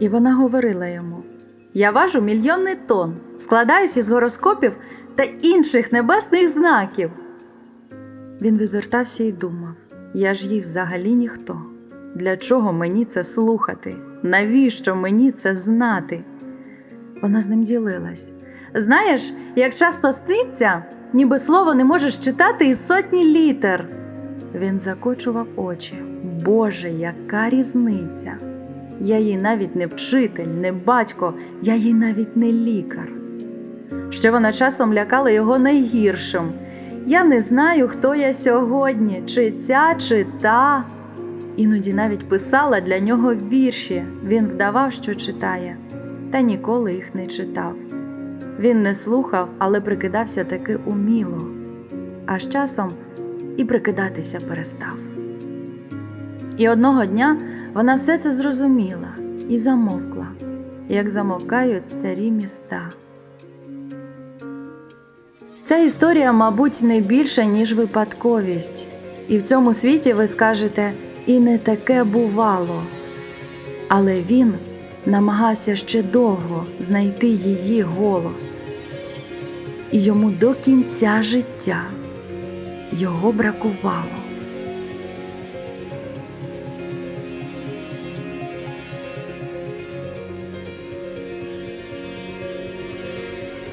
І вона говорила йому: Я важу мільйонний тонн, складаюсь із гороскопів та інших небесних знаків. Він відвертався і думав: я ж їй взагалі ніхто. Для чого мені це слухати? Навіщо мені це знати? Вона з ним ділилась. Знаєш, як часто сниться, ніби слово не можеш читати із сотні літер. Він закочував очі. Боже, яка різниця! Я їй навіть не вчитель, не батько, я їй навіть не лікар. Ще вона часом лякала його найгіршим. Я не знаю, хто я сьогодні, чи ця, чи та. Іноді навіть писала для нього вірші. Він вдавав, що читає, та ніколи їх не читав. Він не слухав, але прикидався таки уміло, а з часом і прикидатися перестав. І одного дня вона все це зрозуміла і замовкла, як замовкають старі міста. Ця історія, мабуть, не більша, ніж випадковість, і в цьому світі ви скажете і не таке бувало. Але він намагався ще довго знайти її голос, і йому до кінця життя його бракувало.